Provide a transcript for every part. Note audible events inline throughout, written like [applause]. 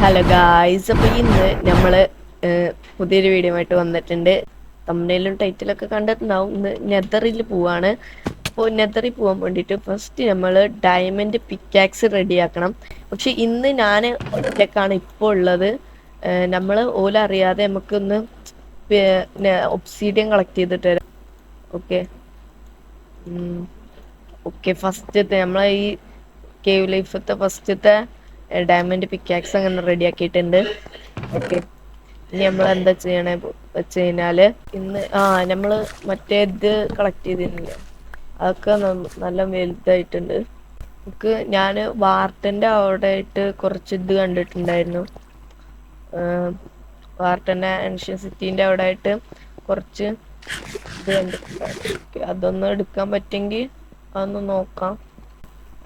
Hello guys അപ്പോൾ ഇന്ന് നമ്മൾ പുതിയൊരു വീഡിയോ ആയിട്ട് വന്നിട്ടുണ്ട്. തമ്മിലും ടൈറ്റിലൊക്കെ കണ്ടിട്ടുണ്ടാവും. ഇന്ന് നെതറിൽ പോവാണ്. അപ്പോൾ നെതറിൽ പോകാൻ വേണ്ടിയിട്ട് ഫസ്റ്റ് നമ്മൾ ഡയമണ്ട് പിക്കാക്സ് റെഡിയാക്കണം പക്ഷെ ഇന്ന് ഞാൻ ഒറ്റക്കാണ് ഇപ്പോൾ ഉള്ളത്. നമ്മൾ ഓല അറിയാതെ നമുക്കൊന്ന് ഒബ്സീഡിയം കളക്ട് ചെയ്തിട്ട് വരാം. ഓക്കെ ഓക്കെ ഫസ്റ്റത്തെ നമ്മളെ ഈ കേവ് ലൈഫത്തെ ഫസ്റ്റത്തെ ഡയമണ്ട് പിക്കാക്സ് അങ്ങനെ റെഡി ആക്കിയിട്ടുണ്ട്. ഓക്കെ ഇനി നമ്മൾ എന്താ ചെയ്യണേ? വെച്ച് കഴിഞ്ഞാൽ ഇന്ന് ആ നമ്മൾ മറ്റേ ഇത് കളക്ട് ചെയ്തിരുന്നില്ല? അതൊക്കെ നല്ല വലുതായിട്ടുണ്ട്. നമുക്ക് ഞാൻ വാർട്ടന്റെ അവിടെ ആയിട്ട് കുറച്ച് ഇത് കണ്ടിട്ടുണ്ടായിരുന്നു. വാർട്ടന്റെ ഏൻഷ്യൻ സിറ്റിന്റെ അവിടെ ആയിട്ട് കുറച്ച് ഇത് കണ്ടിട്ടുണ്ടായിരുന്നു. അതൊന്ന് എടുക്കാൻ പറ്റുമെങ്കിൽ അതൊന്ന് നോക്കാം.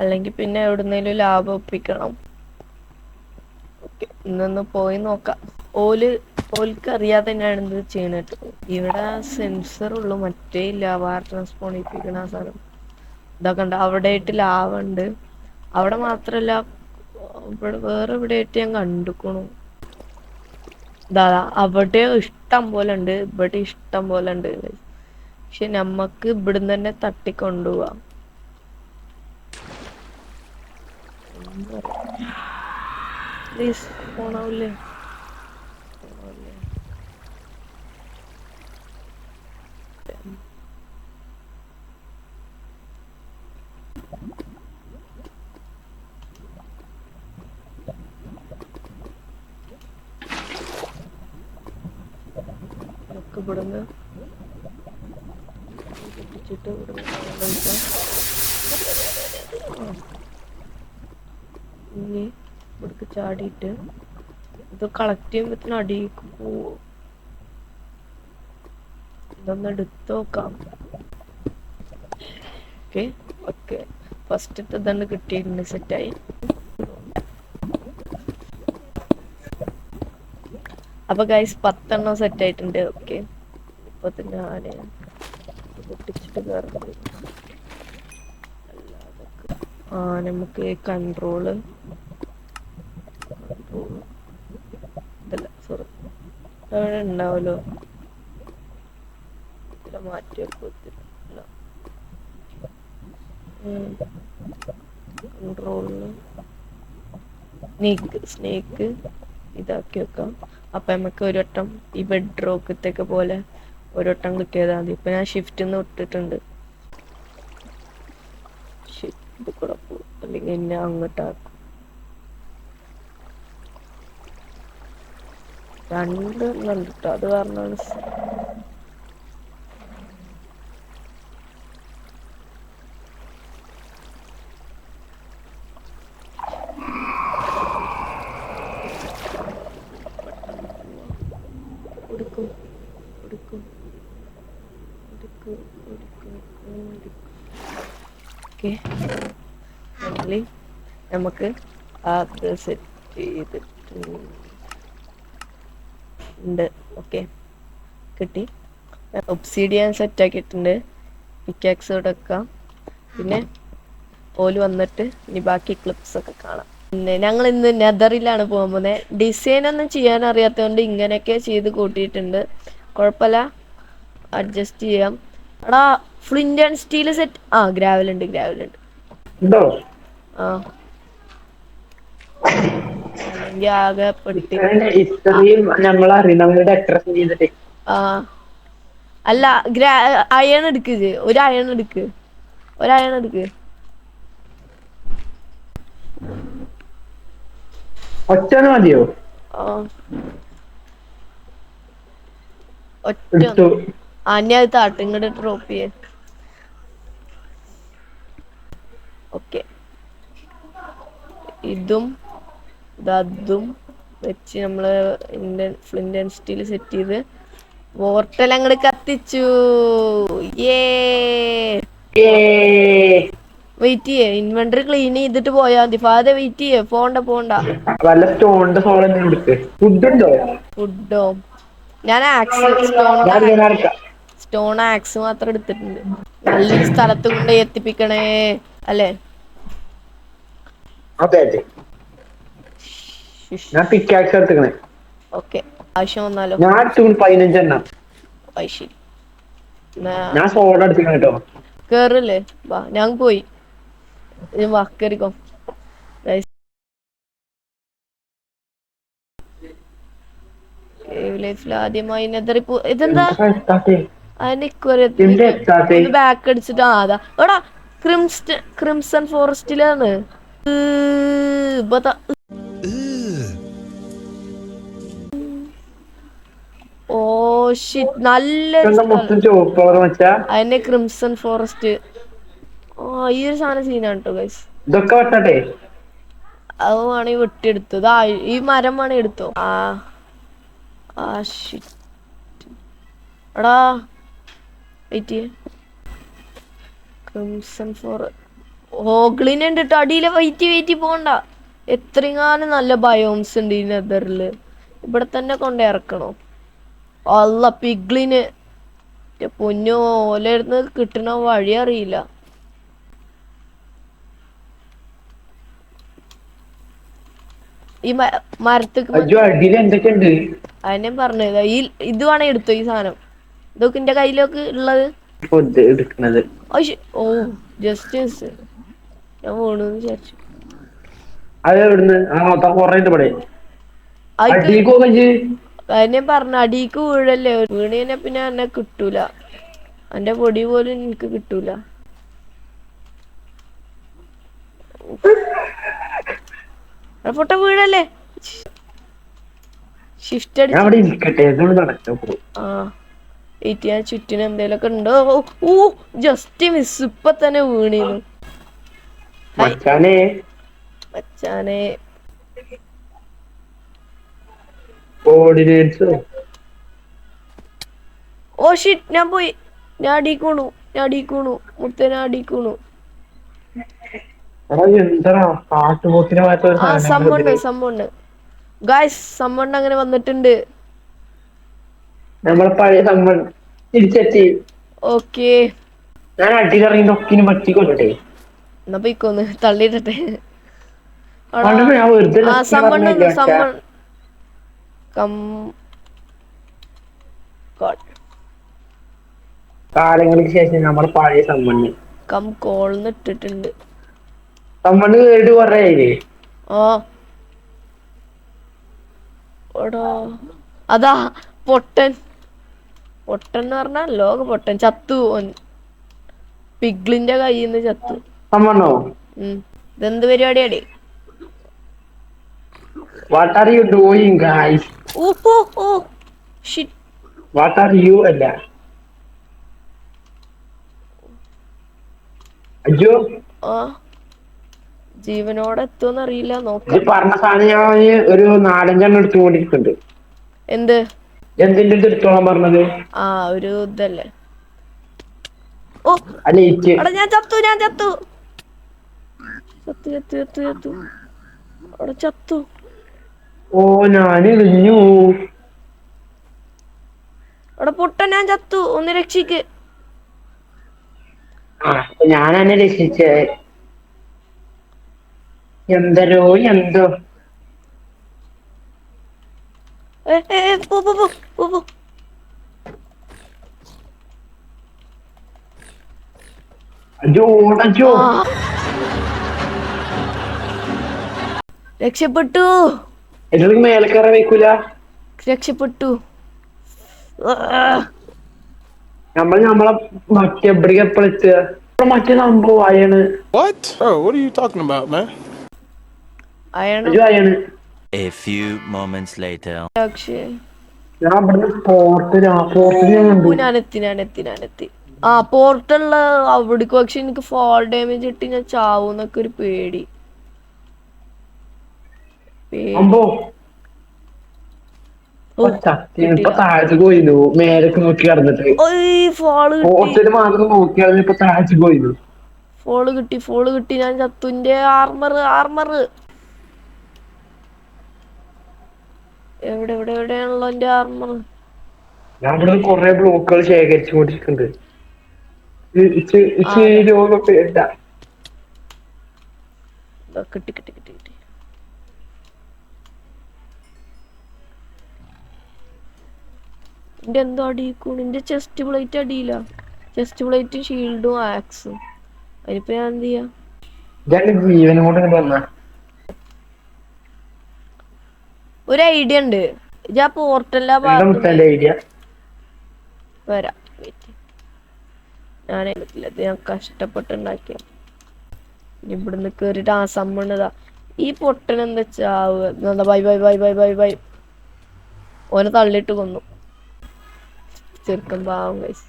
അല്ലെങ്കിൽ പിന്നെ എവിടുന്നേലും ലാഭം ഒപ്പിക്കണം. ഇന്നൊന്ന് പോയി നോക്കാം. ഓൽ ഓൽക്ക് അറിയാതെ തന്നെയാണ് ഇത് ചെയ്യണത്. ഇവിടെ സെൻസർ ഉള്ളു മറ്റേ ഇല്ല വാർ ട്രാൻസ്പോണിപ്പിക്കണ സാധനം. ഇതൊക്കെ ഉണ്ട് അവിടെ ആയിട്ട് ലാവുണ്ട് അവിടെ മാത്രല്ല ഇവിടെ വേറെ ഇവിടെ ആയിട്ട് ഞാൻ കണ്ടുക്കണു. ഇതാ അവിടെ ഇഷ്ടം പോലെ ഉണ്ട് ഇവിടെ ഇഷ്ടം പോലെ ഉണ്ട്. പക്ഷെ നമ്മക്ക് ഇവിടുന്ന് തന്നെ തട്ടിക്കൊണ്ടുപോവാം. പ്ലീസ് പോണാവില്ലേ? നമുക്ക് ഇവിടുന്ന് പൊട്ടിച്ചിട്ട് ഇവിടുന്ന്. ഇനി ഇവിടേക്ക് ചാടിയിട്ട് ഇത് കളക്ട് ചെയ്യുമ്പത്തിന് അടിയിലേക്ക് പോവും. ഇതൊന്ന് എടുത്ത് നോക്കാം. ഓക്കെ ഓക്കെ ഫസ്റ്റത്തെ ഇതാണ് കിട്ടിയിട്ടുണ്ട് സെറ്റായി അപ്പൊ ഗൈസ് പത്തെണ്ണം സെറ്റ് ആയിട്ടുണ്ട്. ഓക്കെ ഇപ്പൊ തന്നെ പൊട്ടിച്ചിട്ട് ആ നമുക്ക് കൺട്രോൾ ഇതല്ല സോറി അവിടെ ഉണ്ടാവല്ലോ മാറ്റി വെക്കത്തില്ല സ്നേക്ക് സ്നേക്ക് ഇതാക്കി വെക്കാം. അപ്പൊ നമുക്ക് ഒരു വട്ടം ഈ ബെഡ് റോക്കത്തൊക്കെ പോലെ ഒരു വട്ടം ക്ലിക്ക് ചെയ്താൽ മതി. ഇപ്പൊ ഞാൻ ഷിഫ്റ്റ് നിന്ന് പോകും അല്ലെങ്കിൽ എന്നെ അങ്ങോട്ടാക്കും. കൊടുക്കും കൊടുക്കും അത് ഫൈനലി നമുക്ക് അത് സെറ്റ് ചെയ്തിട്ടുണ്ട് ഓക്കെ കിട്ടി. ഒബ്സീഡിയൻ സെറ്റ് ആക്കിയിട്ടുണ്ട്. പിക്കാക്സ് കൊടുക്കാം പിന്നെ ഓൽ വന്നിട്ട് ഇനി ബാക്കി ക്ലിപ്സ് ഒക്കെ കാണാം. പിന്നെ ഞങ്ങൾ ഇന്ന് നെതറിലാണ് പോകാൻ പോകുന്നത്. ഡിസൈൻ ഒന്നും ചെയ്യാൻ അറിയാത്തതുകൊണ്ട് ഇങ്ങനെയൊക്കെ ചെയ്ത് കൂട്ടിയിട്ടുണ്ട്. കുഴപ്പമില്ല. അഡ്ജസ്റ്റ് ചെയ്യാം. എടാ ഫ്ലിന്റ് ആൻഡ് സ്റ്റീൽ സെറ്റ് ആ ഗ്രാവൽ ഉണ്ട് ഗ്രാവൽ ഉണ്ട്. ഉണ്ടോ? ആ. അല്ലെങ്കിൽ ആകെ പെട്ടി ഇത്രയും നമ്മൾ അറിയുന്നവരുടെ അഡ്രസ് ചെയ്തിട്ട്. ആ. അല്ല ഗ്രാ അയൺ എടുക്ക് ഒരു അയൺ എടുക്ക്. ഒരു അയൺ എടുക്ക്. ഒറ്റ മതിയോ? ഒറ്റ അന്യ അത് താട്ട്. ഇങ്ങോട്ട് ഡ്രോപ്പ് ഓക്കെ ഇതും ഇതും വെച്ച് നമ്മൾ ഫ്ലിൻഡ് ആൻഡ് സ്റ്റീൽ സെറ്റ് ചെയ്ത് വോർട്ടൽ അങ്ങോട്ട് കത്തിച്ചു. ഏ വെയിറ്റ് ചെയ്യേ. ഇൻവെന്ററി ക്ലീൻ ചെയ്തിട്ട് പോയാ മതി. ഫാദർ വെയിറ്റ് ചെയ്യേ. പോണ്ട പോണ്ട. വല്ല സ്റ്റോണിന്റെ ഫുഡ് ഞാൻ ആക്സ് സ്റ്റോൺ. സ്റ്റോൺ ആക്സ് മാത്രം എടുത്തിട്ടുണ്ട്. നല്ലൊരു സ്ഥലത്ത് കൊണ്ട് എത്തിപ്പിക്കണേ. അല്ലേ? അതെ അതെ. ഞാൻ പിക്കാക്സ് എടുത്തേ ഓക്കെ ആവശ്യം വന്നാലോ? ഞാൻ എടുത്തു പതിനഞ്ചെണ്ണം ശരി. ഞാൻ സോഡ എടുത്തിക്കണ കേട്ടോ കേറില്ലേ? വാ ഞാൻ പോയി. വാ കേറിക്കോ. ലൈഫിൽ ആദ്യമായി പോ ഇതെന്താ? എത്താത്തെ? ബാക്ക് അടിച്ചിട്ട് ആദാ എടാ ക്രിംസ് ക്രിംസൺ ഫോറസ്റ്റിലാണ് ഓ ഷിറ്റ് നല്ല എന്താ സ്ഥലം. മൊത്തം ചുവപ്പ് കളർ അതിന്റെ ക്രിംസൺ ഫോറസ്റ്റ്. ഓ ഈ ഒരു സാധനം സീനാണ് കേട്ടോ ഗൈസ് ഇതൊക്കെ വെട്ടട്ടെ? അത് വേണമെങ്കിൽ വെട്ടിയെടുത്തത് ആ ഈ മരം വേണേ എടുത്തോ. ആ ആ ഷിറ്റ് എടാ വെയിറ്റ് ക്രിംസൺ ഫോർ ഹോഗ്ലിനെ ഉണ്ട് കേട്ടോ. അടിയിലെ വെയിറ്റ് വെയിറ്റ് പോണ്ട. എത്രങ്ങാനും നല്ല ബയോംസ് ഉണ്ട് ഈ നെതറിൽ ഇവിടെ തന്നെ കൊണ്ട് ഇറക്കണോ? അല്ല പിഗ്ലിന്. പൊന്നു ഓലയിരുന്ന് കിട്ടണ വഴി അറിയില്ല. ഈ മരത്തേക്ക് അതിനെ പറഞ്ഞത്. ഈ ഇത് വേണേ എടുത്തോ ഈ സാധനം. ഇതൊക്കെ എന്റെ കയ്യിലൊക്കെ ഉള്ളത്. ഓ ജസ്റ്റ് ഞാൻ വീണു വിചാരിച്ചു. അത് എവിടുന്ന്? ആ കൊറേ ഇവിടെ. അതിനെ പറഞ്ഞ അടിക്ക് വീഴല്ലേ? വീണേനെ പിന്നെ എന്നെ കിട്ടൂല. എന്റെ പൊടി പോലും എനിക്ക് കിട്ടൂല. പൊട്ട വീഴല്ലേ? ഷിഫ്റ്റ് നടക്കാം ആ. ഏറ്റ് ഞാൻ ചുറ്റിന് എന്തേലൊക്കെ ഉണ്ടോ ഓ ജസ്റ്റ് മിസ് ഇപ്പൊ തന്നെ വീണിരുന്നു മച്ചാനെ. മച്ചാനെ. കോർഡിനേറ്റ്സ് ഓ ഷിറ്റ് ഞാൻ പോയി. ഞാൻ അടിക്കണു. ഞാൻ അടിക്കണു. മുത്ത ഞാൻ അടിക്കണു ആ സമ്മുണ്ട് സമ്മുണ്ട് ഗായ്സ് സമ്മുണ്ട് അങ്ങനെ വന്നിട്ടുണ്ട്. നമ്മളെ പഴയ സമ്മൺ തിരിച്ചെത്തി ഓക്കേ ഞാൻ അടിയിലിറങ്ങി നൊക്കിന് പറ്റിക്കൊള്ളട്ടെ എന്നാ പോയിക്കോന്ന്. തള്ളിയിട്ടെ നൊക്കി സമ്മൺ പറഞ്ഞില്ല, സമ്മൺ കം ഗോഡ് കാലങ്ങൾക്ക് ശേഷം നമ്മൾ പഴയ സമ്മണ് കം കോൾ ഇട്ടിട്ടുണ്ട്. സമ്മണ് കേട്ട് കൊറേ ആ. എടാ. അതാ പൊട്ടൻ. പൊട്ടൻ എന്ന് പറഞ്ഞാ ലോക പൊട്ടൻ. ചത്തു പിഗ്ലിന്റെ കയ്യിൽ നിന്ന് ചത്തു സമ്മണ്ണോ. ഇതെന്ത് പരിപാടിയാടി? What are you doing guys oh oh oh shit what are you അല്ല? അയ്യോ. ആ. ജീവനോടെ എത്തുമെന്ന് അറിയില്ല. നോക്കാം. പറഞ്ഞ സാധനം ഞാൻ ഒരു നാലഞ്ചെണ്ണം എടുത്തുകൊണ്ടിരിക്കുന്നുണ്ട് എന്ത്? എന്തിന്റെ ഇത് എടുത്തോളാൻ പറഞ്ഞത്? ആ ഒരു ഇതല്ലേ. ഓ. അല്ല ഇച്ച് എടാ ഞാൻ ചത്തു ഞാൻ ചത്തു. ചത്തു ചത്തു ചത്തു ചത്തു. അവിടെ ചത്തു. ഓ ഞാൻ പൊട്ട ചത്തു. ഒന്ന് രക്ഷിക്ക്. ഞാൻ എന്നെ രക്ഷിച്ചേ. എന്തരോ എന്തോ. രക്ഷപ്പെട്ടു. എനിക്ക് മേലെ കയറാൻ വെക്കൂല രക്ഷപ്പെട്ടു. ആ, നമ്മൾ നമ്മളെ മറ്റേ എവിടേക്ക് എപ്പോഴെത്തുക മറ്റേ സംഭവം അയാണ് What? Bro, what are you talking about, man? അയണം? അജു അയാണ് A few moments later. ഞാൻ പോർട്ട് പോർട്ടിൽ ഞാൻ കണ്ടു. ഞാനെത്തി ഞാനെത്തി ഞാനെത്തി ആ പോർട്ടുള്ള അവിടേക്ക് പക്ഷെ എനിക്ക് ഫോൾ ഡാമേജ് ഇട്ട് ഞാൻ ചാവൂന്നൊക്കെ ഒരു പേടി. അമ്പോ ഓ, സത്യം ഇപ്പൊ താഴത്ത് പോയിരുന്നു മേലേക്ക് നോക്കി കിടന്നിട്ട് മാത്രം നോക്കി കിടന്ന് ഇപ്പൊ താഴത്ത് പോയിരുന്നു ഫോൾ കിട്ടി ഫോൾ കിട്ടി ഞാൻ ചത്തുന്റെ ആർമർ ആർമർ എവിടെ എവിടെ എവിടെയാണല്ലോ എന്റെ ആർമർ ഞാൻ ഇവിടെ കൊറേ ബ്ലോക്കുകൾ ശേഖരിച്ചുകൊണ്ടിരിക്കുന്നുണ്ട് കൊണ്ടിരിക്കുന്നുണ്ട് കിട്ടി കിട്ടി കിട്ടി. എന്റെ എന്തോ അടിയിക്കൂണ്. ഇതിന്റെ ചെസ്റ്റ് പ്ലേറ്റ് അടിയില്ല ചെസ്റ്റ് പ്ലേറ്റും ഷീൽഡും ആക്സും അതിനിപ്പോ ഞാൻ എന്ത് ചെയ്യാ? ഞാൻ ജീവനും കൊണ്ട് ഒരു ഐഡിയ ഉണ്ട്. ഞാൻ ഐഡിയ വരാം. ഞാൻ ഇത് ഞാൻ കഷ്ടപ്പെട്ടുണ്ടാക്കിയ. ഇവിടുന്ന് കേറിട്ട് ആ സമ്മണ്ണതാ ഈ പൊട്ടനെന്താ ചാവ് bye bye bye bye bye bye. ഓനെ തള്ളിയിട്ട് കൊന്നു. ചെറുക്കൻ പാവം ഗൈസ്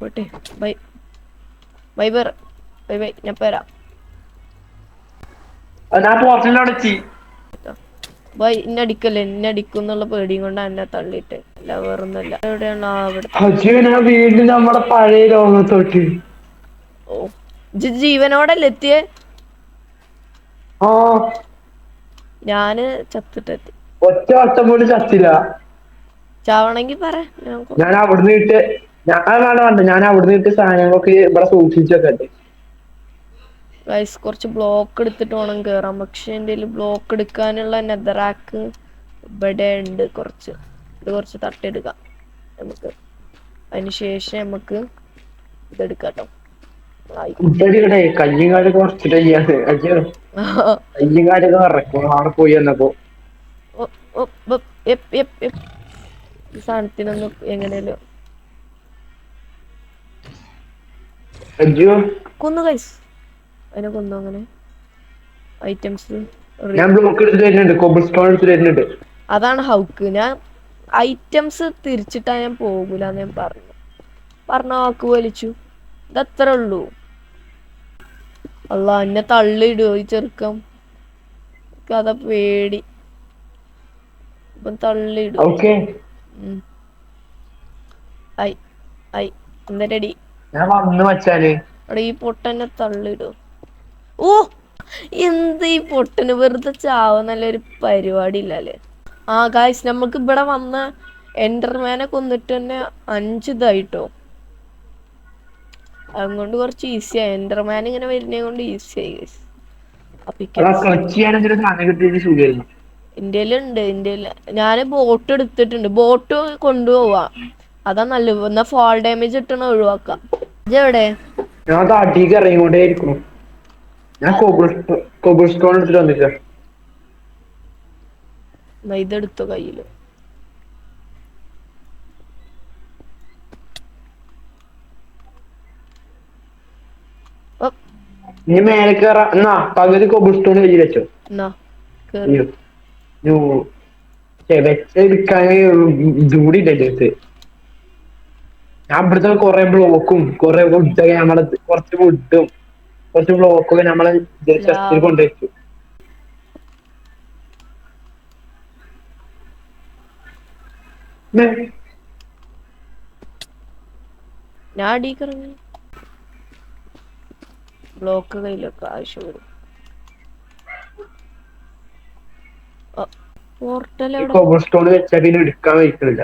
പോട്ടെ bye bye bye bye bye ഞാൻ പോരാ ബൈ ഇന്നെ അടിക്കല്ലേ? ഇന്നെ അടിക്കും എന്നുള്ള പേടിയും കൊണ്ട് എന്നെ തള്ളിയിട്ട്. അല്ല വേറൊന്നല്ല എവിടെയാണ് അവിടെ വീണ്ടും നമ്മുടെ പഴയ ലോകത്തോട്ട്. ഓ ഇജ്ജ് ജീവനോടല്ലേ എത്തിയേ? ഞാൻ ചത്തിട്ടെത്തി. ഒറ്റ വട്ടം പോലും ചത്തില്ല. ചാവണെങ്കി പറ. ഞാൻ അവിടുന്ന് ഇട്ട് ഞാൻ വേണ്ട ഞാൻ അവിടുന്ന് ഇട്ട് സാധനങ്ങളൊക്കെ ഇവിടെ സൂക്ഷിച്ചൊക്കെ ഗൈസ് കുറച്ച് ബ്ലോക്ക് എടുത്തിട്ട് വേണം കേറാൻ. പക്ഷെ എന്റെ ബ്ലോക്ക് എടുക്കാനുള്ള നെതറാക്ക് ഇവിടെ ഉണ്ട്. കുറച്ച്. ഇത് കുറച്ച് തട്ടിയെടുക്കാം. നമുക്ക് അതിന് ശേഷം നമുക്ക് ഇതെടുക്കാം കേട്ടോ ആയി. കുട്ടടി ഇവിടെ. കയ്യും കാലൊക്കെ കുറച്ചിട്ട് ചെയ്യാന്ന് അജു [laughs] കയ്യും കാലൊക്കെ ഇറക്കും അവിടെ പോയി വന്നപ്പോ. ഈ സാധനത്തിനൊന്ന് എങ്ങനെയല്ലോ കൊന്നു കൈസ് അതിനെ കൊന്നു അങ്ങനെ. ഐറ്റംസ് അതാണ് ഹൗക്ക്. ഞാൻ ഐറ്റംസ് തിരിച്ചിട്ടാ ഞാൻ പോകൂല ഞാൻ പറഞ്ഞു. പറഞ്ഞ വാക്ക് വലിച്ചു. ഇതത്ര ഉള്ളൂ. അല്ല എന്നെ തള്ളിയിടുവോ ഈ ചെറുക്കം. കഥ പേടി. ഇപ്പം തള്ളിയിടും. ഐ ഐ എന്താ റെഡി ഞാൻ വന്ന് വച്ചാൽ. അവിടെ ഈ പൊട്ടനെ തള്ളിയിടോ ഓ എന്ത് ഈ പൊട്ടന് വെറുതെ ചാവ നല്ലൊരു പരിപാടി ഇല്ലല്ലേ ആ ഗായ്സ് നമുക്ക് ഇവിടെ വന്ന എന്റർമാനെ കൊന്നിട്ട് തന്നെ അഞ്ച് ഇതായിട്ടോ. അതുകൊണ്ട് കുറച്ച് ഈസിയായി എന്റർമാൻ ഇങ്ങനെ വരുന്നേ കൊണ്ട് ഈസിയായി ഗൈസ് ഇന്ത്യയിലുണ്ട്. ഇന്ത്യയിൽ ഞാൻ ബോട്ട് എടുത്തിട്ടുണ്ട്. ബോട്ട് കൊണ്ടുപോവാ. അതാ നല്ല എന്നാ ഫോൾ ഡാമേജ് ഇട്ടണ ഒഴിവാക്കാം. ഇതെവിടെ ഞാൻ അത് അടിക്ക് ഇറങ്ങിക്കൊണ്ടേ ഇരിക്കുന്നു ഞാൻ കോബിൾ സ്റ്റോൺ എടുത്തിട്ട് വന്നില്ല. ഇതെടുത്തോ കയ്യിൽ. ഇനി മേലെ കയറാ എന്നാ പകുതി കോബിൾ സ്റ്റോൺ കയ്യിൽ വെച്ചോ. എന്നാ കേറ്. വെച്ചെടുക്കാൻ ജൂടി ഇല്ലത് ഞാൻ ഇവിടുത്തെ കൊറേ ബ്ലോക്കും കൊറേ ഫുഡൊക്കെ നമ്മളെ കുറച്ച് ഫുഡും കുറച്ച് ബ്ലോക്കൊക്കെ നമ്മളെ ചെസ്റ്റിൽ കൊണ്ടുവച്ചു ഞാൻ അടിക്ക് ഇറങ്ങി. ബ്ലോക്ക് കയ്യിലൊക്കെ ആവശ്യം വരും. പോർട്ടൽ എവിടെ? കോബിൾ സ്റ്റോൺ വെച്ചാൽ പിന്നെ എടുക്കാൻ വയ്ക്കുന്നില്ല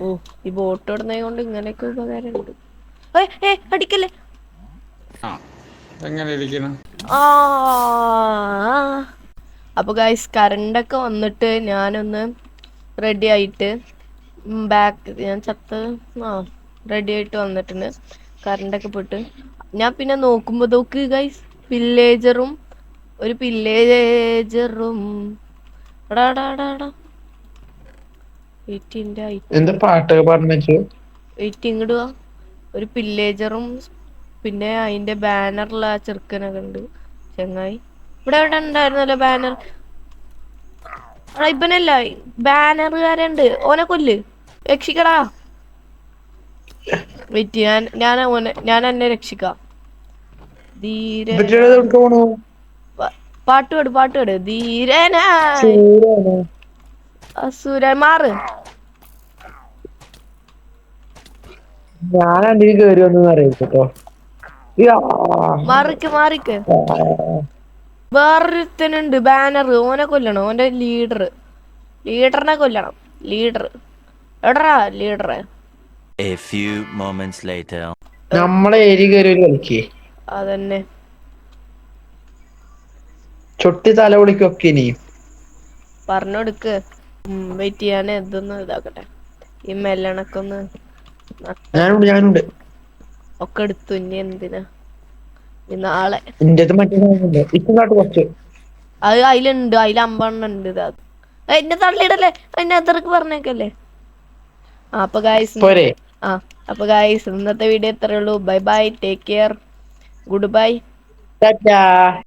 ഓ ഈ ബോട്ട് ഇടുന്നത് കൊണ്ട് ഇങ്ങനെയൊക്കെ ഉപകാരമുണ്ട്. ഏയ്, ഏയ്, അടിക്കല്ലേ? എങ്ങനെ ഇരിക്കണം ആ അപ്പൊ ഗൈസ് കറണ്ട് ഒക്കെ വന്നിട്ട് ഞാനൊന്ന് റെഡി ആയിട്ട് ബാക്ക് ഞാൻ ചത്ത് ആ റെഡി ആയിട്ട് വന്നിട്ടുണ്ട്. കറണ്ട് ഒക്കെ പോയിട്ട് ഞാൻ പിന്നെ നോക്കുമ്പോ നോക്ക് ഗൈസ് പില്ലേജറും ഒരു പില്ലേജറും ഒരു പില്ലേജറും പിന്നെ അതിന്റെ ബാനറുള്ള ആ ചെറുക്കനൊക്കെ ഉണ്ട് ചങ്ങായി. ഇവിടെ എവിടെ ഉണ്ടായിരുന്നല്ലോ ബാനർ ഇബനല്ല ഇവനല്ല ബാനറുകാരുണ്ട് ഓനെ കൊല്ല്. രക്ഷിക്കടാ. വെയിറ്റ് ഞാൻ ഞാൻ ഓനെ ഞാൻ എന്നെ രക്ഷിക്കാം. ധീര പാട്ടുപാട് പാട്ട് പാട് പാട്ട് പാട് ധീരനായി. അസുര മാറ് ഞാൻ അതിന് കേറി വന്നു അറിയിട്ടോ മാറിക്ക് മാറിക്ക്. വേറൊരുത്തനുണ്ട് ബാനർ. ഓനെ കൊല്ലണം ഓന്റെ ലീഡർ. ലീഡറിനെ കൊല്ലണം. ലീഡർ. എടാ leader A few moments later. നമ്മളെ ഏരി കയറി കളിക്കേ. അതന്നെ. ചുട്ടി തല വിളിക്കൊക്കെ ഇനി. പറഞ്ഞെടുക്ക്. വെയിറ്റ് ചെയ്യാൻ ഇതൊന്ന് ഇതാക്കട്ടെ. ഈ മെല്ലണക്കൊന്ന് ഞാനുണ്ട് ഞാനുണ്ട്. ഒക്കെ എടുത്തു ഇനി എന്തിനാ? ഇനി നാളെ. ഇന്റത് മറ്റേ സാധനമുണ്ട്. ഇപ്പൊ കാട്ട് കുറച്ച്. അത് അതിലുണ്ട് അതിൽ അമ്പെണ്ണം ഉണ്ട് ഇത്. അത്. എന്നെ തള്ളിയിടല്ലേ? എന്നെ അത്രയ്ക്ക് പറഞ്ഞേക്കല്ലേ? ആ അപ്പൊ ഗായ്സ് പോരെ. ആ അപ്പൊ ഗായ്സ് ഇന്നത്തെ വീഡിയോ ഇത്രയേ ഉള്ളൂ. Bye bye take care goodbye tata